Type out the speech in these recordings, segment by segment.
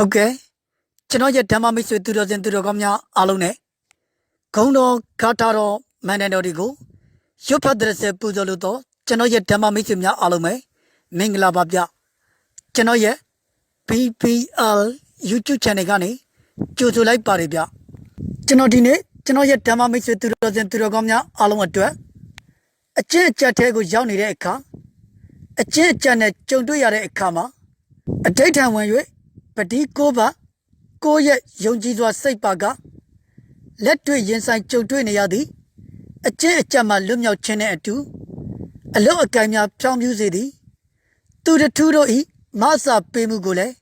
ဟုတ်ကဲ့ကျွန်တော်ရဲ့ဓမ္မမိတ်ဆွေသူတော်စင်သူတော်ကောင်းများအားလုံးနဲ့ဂုံတော်ဂါတာတော်မန္တန်တော်တွေကိုရွတ်ဖတ်တဲ့ဆက်ပူဇော်လို့တော့ကျွန်တော်ရဲ့ဓမ္မမိတ်ဆွေများအားလုံးပဲမင်္ဂလာပါဗျကျွန်တော်ရဲ့ PPL YouTube channel ကနေကြိုဆိုလိုက်ပါတယ်ဗျကျွန်တော်ဒီနေ့ကျွန်တော်ရဲ့ဓမ္မမိတ်ဆွေသူတော်စင်သူတော်ကောင်းများအားလုံးအတွက်အကျင့်အကျက်တဲကိုရောက်နေတဲ့အခါအကျင့်အကျက်နဲ့ကြုံတွေ့ရတဲ့အခါမှာအဋိဋ္ဌံဝင်၍ ပတိကိုပါကိုယ့်ရဲ့ယုံကြည်စွာစိတ်ပါကလက်တွေ့ရင်ဆိုင်ကြုံတွေ့နေရသည်အကျင့်အကျက်မှလွတ်မြောက်ခြင်းနဲ့အတူအလုတ်အကံများဖြောင်းပြူးစေသည် သူတထူးတို့ဤမဆာပေးမှုကိုလည်း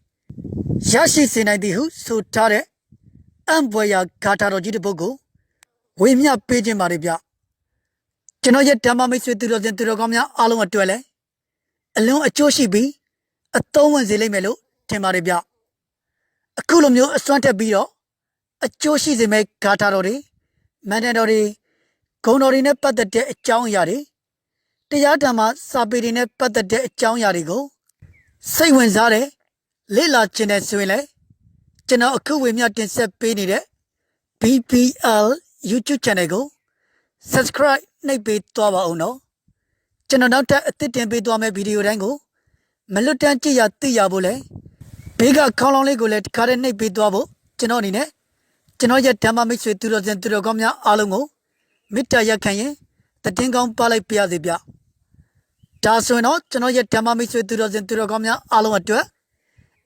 ရရှိစေနိုင်သည်ဟုဆိုထားတဲ့အံပွေရာဂါထာတော်ကြီးတစ်ပုဒ်ကိုဝေမျှပေးခြင်းပါတယ်ဗျကျွန်တော်ရဲ့ဓမ္မမိတ်ဆွေသူတော်စင်သူတော်ကောင်းများအားလုံးအတွက်လည်းအလုံးအကျိုးရှိပြီးအသုံးဝင်စေလိမ့်မယ်လို့ထင်ပါတယ်ဗျ အခုလိုမျိုးအစွမ်းတက်ပြီးတော့အကျိုးရှိစေမယ့်ဂါထာတော်တွေမန္တန်တော်တွေဂုံတော်တွေနဲ့ပတ်သက်တဲ့အကြောင်းအရာတွေတရားဓမ္မစာပေတွေနဲ့ပတ်သက်တဲ့အကြောင်းအရာတွေကိုစိတ်ဝင်စားတယ်လေ့လာခြင်းနဲ့ဆိုရင်လည်းကျွန်တော်အခုဝေမျှတင်ဆက်ပေးနေတဲ့ BPL YouTube channel ကို subscribe နှိပ်ပေးသွားပါအောင်နော်ကျွန်တော်နောက်ထပ်အသစ်တင်ပေးသွားမယ့်ဗီဒီယိုတိုင်းကိုမလွတ်တမ်းကြည့်ရသိရဖို့လဲ ဘေးကခေါင်းလောင်းလေးကိုလည်းတခါတည်းနှိပ်ပေးသွားဖို့ကျွန်တော်အနေနဲ့ကျွန်တော်ရဲ့ဓမ္မမိတ်ဆွေသူတော်စင်သူတော်ကောင်းများအားလုံးကိုမေတ္တာရက်ခံရင်တည်င်းကောင်းပါလိုက်ပါရစေဗျဒါဆိုရင်တော့ကျွန်တော်ရဲ့ဓမ္မမိတ်ဆွေသူတော်စင်သူတော်ကောင်းများအားလုံးအတွက်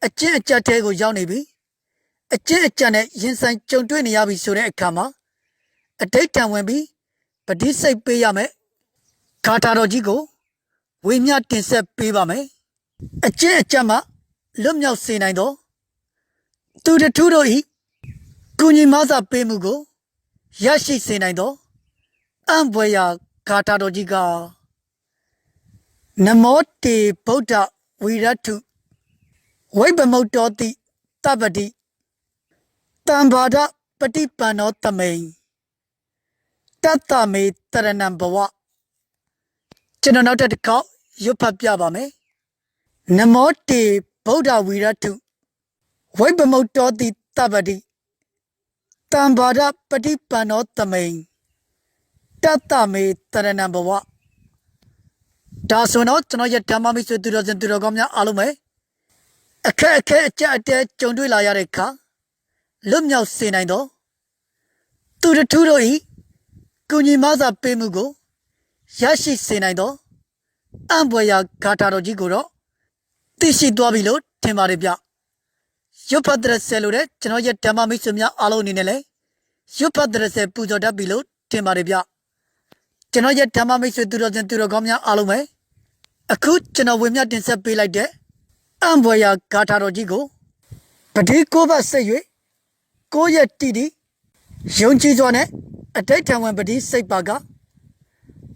အကျင့်အကျက်တဲကိုရောက်နေပြီအကျင့်အကျက်နဲ့ရင်ဆိုင်ကြုံတွေ့နေရပြီဆိုတဲ့အခါမှာအတိတ်တံဝင်ပြီးပဋိစိတ်ပေးရမယ်ဂါထာတော်ကြီးကိုဝေမျှတင်ဆက်ပေးပါမယ်အကျင့်အကျက်မှ လွတ်မြောက်စေနိုင်သောသူတထူးတို့ဤကုညီမစာပေးမှုကိုရရှိစေနိုင်သောအံဘွေရာဂါထာတော်ကြီးကနမောတေဗုဒ္ဓဝိရတုဝိဗ္ဗမုတ်တော်တိတပ္ပတိတံဘာဒပฏิပန္နောတမိန်တတ္တမေတရဏံဘဝကျွန်တော်နောက်တစ်ခေါက်ရွတ်ဖတ်ပြပါမယ်နမောတေ ဗုဒ္ဓဝီရတုဝိပ္ပမုတ်တောတိတပ္ပတိတံဘာဒပฏิပန္နောတမိန်တတ္တမေတရဏံဘဝဒါဆိုတော့ကျွန်တော်ရဲ့ဓမ္မမိတ်ဆွေသူတော်စင်သူတော်ကောင်းများအားလုံးပဲအခက်အခဲအကြက်အတဲကြုံတွေ့လာရတဲ့အခါလွတ်မြောက်စေနိုင်တော့သူတထူးတို့ဤကုညီမစာပေးမှုကိုရရှိစေနိုင်တော့အံဘွေရာဂါထာတော်ကြီးကိုတော့ သိရှိသွားပြီလို့ထင်ပါတယ်ဗျရွတ်ဖတ်တဲ့ဆယ်လို့တဲ့ကျွန်တော်ရဲ့ဓမ္မမိတ်ဆွေများအားလုံးအနေနဲ့လည်းရွတ်ဖတ်တဲ့ဆယ်ပူဇော်တတ်ပြီလို့ထင်ပါတယ်ဗျကျွန်တော်ရဲ့ဓမ္မမိတ်ဆွေသူတော်စင်သူတော်ကောင်းများအားလုံးပဲအခုကျွန်တော်ဝင်မြတင်ဆက်ပေးလိုက်တဲ့အံဘွေရာဂါထာတော်ကြီးကိုပတိကိုဘစိတ်၍ကိုယ့်ရဲ့တီတီယုံကြည်စွာနဲ့အတိတ်ထံဝင်ပတိစိတ်ပါက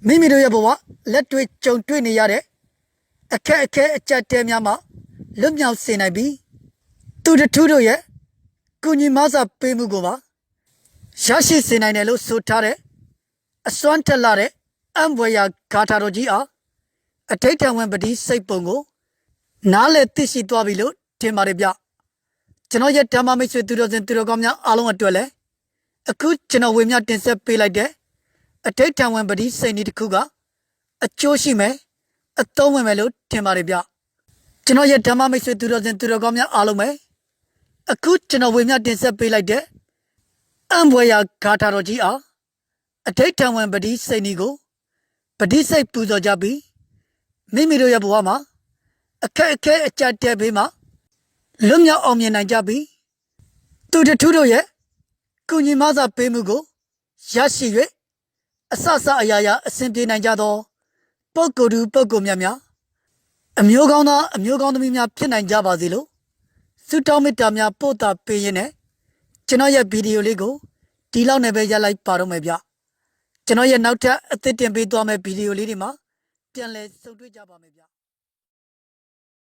မိမိတို့ရဲ့ဘဝလက်တွေ့ကြုံတွေ့နေရတဲ့ အခက်အခဲအကြက်တဲများမှလွတ်မြောက်စေနိုင်ပြီးသူတထူးတို့ရဲ့ကုညီမစာပေးမှုကိုပါရရှိစေနိုင်တယ်လို့ဆိုထားတဲ့အစွမ်းထက်လာတဲ့အံဘွေရာဂါထာတော်ကြီးအားအထိတ်တံဝင်ပတိစိတ်ပုံကို နားလည်သိရှိသွားပြီလို့ထင်ပါတယ်ဗျကျွန်တော်ရဲ့ဓမ္မမိတ်ဆွေသူတော်စင်သူတော်ကောင်းများအားလုံးအတွက်လည်းအခုကျွန်တော်ဝေမျှတင်ဆက်ပေးလိုက်တဲ့အထိတ်တံဝင်ပတိစိတ်နည်းတစ်ခုကအကျိုးရှိမယ် အသုံးဝင်မယ်လို့ထင်ပါတယ်ဗျကျွန်တော်ရဲ့ဓမ္မမိတ်ဆွေသူတော်စင်သူတော်ကောင်းများအားလုံးပဲအခုကျွန်တော်ဝေမျှတင်ဆက်ပေးလိုက်တဲ့အံဘွေရာဂါထာတော်ကြီးအားအထိတ်ထံဝင်ပတိစိတ်နီကိုပတိစိတ်ပူဇော်ကြပြီးမိမိတို့ရဲ့ဘဝမှာအခက်အခဲအကြက်တဲဘေးမှာလွတ်မြောက်အောင်မြင်နိုင်ကြပြီးသူတထူးတို့ရဲ့ကုညီမစာပေးမှုကိုရရှိ၍အဆဆအရာရာအစဉ်ပြေနိုင်ကြသော ပုဂ္ဂိုလ်သူပုဂ္ဂိုလ်များများအမျိုးကောင်းသားအမျိုးကောင်းသမီးများဖြစ်နိုင်ကြပါစေလို့ဆုတောင်းမေတ္တာများပို့တာပေးရင်းနဲ့ကျွန်တော်ရဲ့ဗီဒီယိုလေးကိုဒီလောက်နဲ့ပဲရလိုက်ပါတော့မယ်ဗျကျွန်တော်ရဲ့နောက်ထပ်အသစ်တင်ပေးသွားမယ့်ဗီဒီယိုလေးတွေမှာပြန်လည်ဆုံတွေ့ကြပါမယ်ဗျ